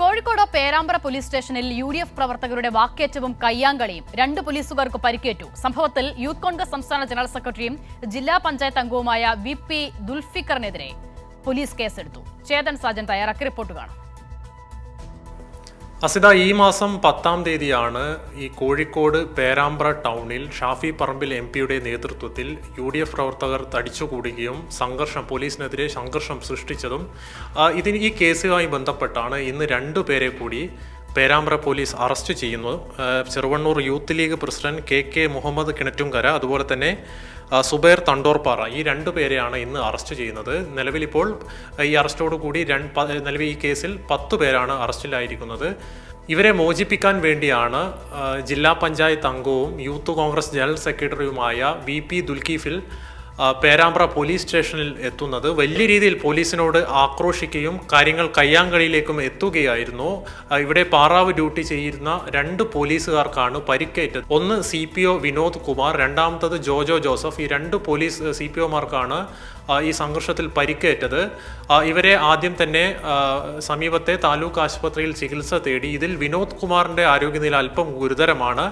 Kozhikode Perambra police സ്റ്റേഷനിൽ U D F പ്രവർത്തകരുടെ വാക്കേറ്റവും കയ്യാങ്കളിയും രണ്ട് പോലീസുകാർക്ക് പരിക്കേറ്റു. സംഭവത്തിൽ യൂത്ത് കോൺഗ്രസ് സംസ്ഥാന ജനറൽ സെക്രട്ടറിയും ജില്ലാ പഞ്ചായത്ത് അംഗവുമായ വി പി ദുൽഫിക്കറിനെതിരെ പോലീസ് കേസെടുത്തു. ചേതൻ സാജൻ തയ്യാറാക്കി റിപ്പോർട്ട് കാണാം. അസിത ഈ മാസം പത്താം തീയതിയാണ് ഈ കോഴിക്കോട് പേരാമ്പ്ര ടൗണിൽ ഷാഫി പറമ്പിൽ എം പിയുടെ നേതൃത്വത്തിൽ യു ഡി എഫ് പ്രവർത്തകർ തടിച്ചുകൂടുകയും സംഘർഷം പോലീസിനെതിരെ സംഘർഷം സൃഷ്ടിച്ചതും. ഇതിന് ഈ കേസുമായി ബന്ധപ്പെട്ടാണ് ഇന്ന് രണ്ടു പേരെ കൂടി പേരാമ്പ്ര പോലീസ് അറസ്റ്റ് ചെയ്യുന്നു. Cheruvannur youth league president K K Muhammad Kinattumkara അതുപോലെ തന്നെ സുബൈർ തണ്ടോർപ്പാറ ഈ രണ്ടു പേരെയാണ് ഇന്ന് അറസ്റ്റ് ചെയ്യുന്നത്. നിലവിലിപ്പോൾ ഈ അറസ്റ്റോടുകൂടി രണ്ട് നിലവിൽ ഈ കേസിൽ പത്ത് പേരാണ് അറസ്റ്റിലായിരിക്കുന്നത്. ഇവരെ മോചിപ്പിക്കാൻ വേണ്ടിയാണ് ജില്ലാ പഞ്ചായത്ത് അംഗവും യൂത്ത് കോൺഗ്രസ് ജനറൽ സെക്രട്ടറിയുമായ വി പി ദുൽക്കീഫിൽ ആ, പേരാമ്പ്ര പോലീസ് സ്റ്റേഷനിൽ എത്തുന്നത്. വലിയ രീതിയിൽ പോലീസിനോട് ആക്രോശിക്കുകയും കാര്യങ്ങൾ കയ്യാങ്കളിയിലേക്കും എത്തുകയായിരുന്നു. ഇവിടെ പാറാവ് ഡ്യൂട്ടി ചെയ്യുന്ന രണ്ട് പോലീസുകാർക്കാണ് പരിക്കേറ്റത്. ഒന്ന് C P O Vinod Kumar രണ്ടാമത്തത് ജോജോ ജോസഫ്. ഈ രണ്ട് പോലീസ് സി പി ഒമാർക്കാണ് ഈ സംഘർഷത്തിൽ പരിക്കേറ്റത്. ഇവരെ ആദ്യം തന്നെ സമീപത്തെ താലൂക്ക് ആശുപത്രിയിൽ ചികിത്സ തേടി. ഇതിൽ വിനോദ് കുമാറിന്റെ ആരോഗ്യനില അല്പം ഗുരുതരമാണ്.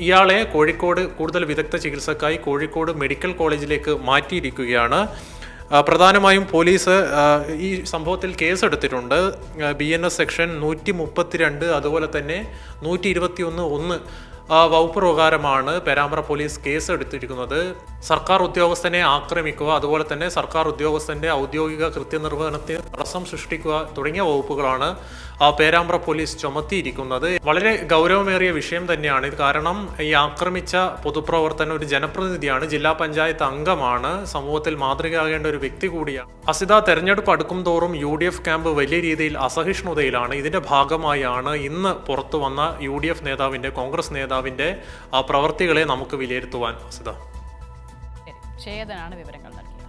ഇയാളെ കോഴിക്കോട് കൂടുതൽ വിദഗ്ധ ചികിത്സക്കായി കോഴിക്കോട് മെഡിക്കൽ കോളേജിലേക്ക് മാറ്റിയിരിക്കുകയാണ്. പ്രധാനമായും പോലീസ് ഈ സംഭവത്തിൽ കേസെടുത്തിട്ടുണ്ട്. ബി എൻ എസ് സെക്ഷൻ നൂറ്റി മുപ്പത്തിരണ്ട് അതുപോലെ തന്നെ നൂറ്റി ഇരുപത്തി ഒന്ന് ഒന്ന്. വകുപ്പ് പ്രകാരമാണ് പേരാമ്പ്ര പോലീസ് കേസ് എടുത്തിരിക്കുന്നത്. സർക്കാർ ഉദ്യോഗസ്ഥനെ ആക്രമിക്കുക അതുപോലെ തന്നെ സർക്കാർ ഉദ്യോഗസ്ഥന്റെ ഔദ്യോഗിക കൃത്യനിർവഹണത്തിന് തടസ്സം സൃഷ്ടിക്കുക തുടങ്ങിയ വകുപ്പുകളാണ് പേരാമ്പ്ര പോലീസ് ചുമത്തിയിരിക്കുന്നത്. വളരെ ഗൗരവമേറിയ വിഷയം തന്നെയാണ് ഇത്. കാരണം ഈ ആക്രമിച്ച പൊതുപ്രവർത്തന ഒരു ജനപ്രതിനിധിയാണ് ജില്ലാ പഞ്ചായത്ത് അംഗമാണ് സമൂഹത്തിൽ മാതൃകയാകേണ്ട ഒരു വ്യക്തി കൂടിയാണ്. അസിത തെരഞ്ഞെടുപ്പ് അടുക്കും തോറും യു ഡി എഫ് ക്യാമ്പ് വലിയ രീതിയിൽ അസഹിഷ്ണുതയിലാണ്. ഇതിന്റെ ഭാഗമായാണ് ഇന്ന് പുറത്തു വന്ന യു ഡി എഫ് നേതാവിന്റെ കോൺഗ്രസ് നേതാവിന്റെ ആ പ്രവർത്തികളെ നമുക്ക് വിലയിരുത്തുവാൻ അസിത ശരി. ചേതനാണ് വിവരങ്ങൾ നൽകിയത്.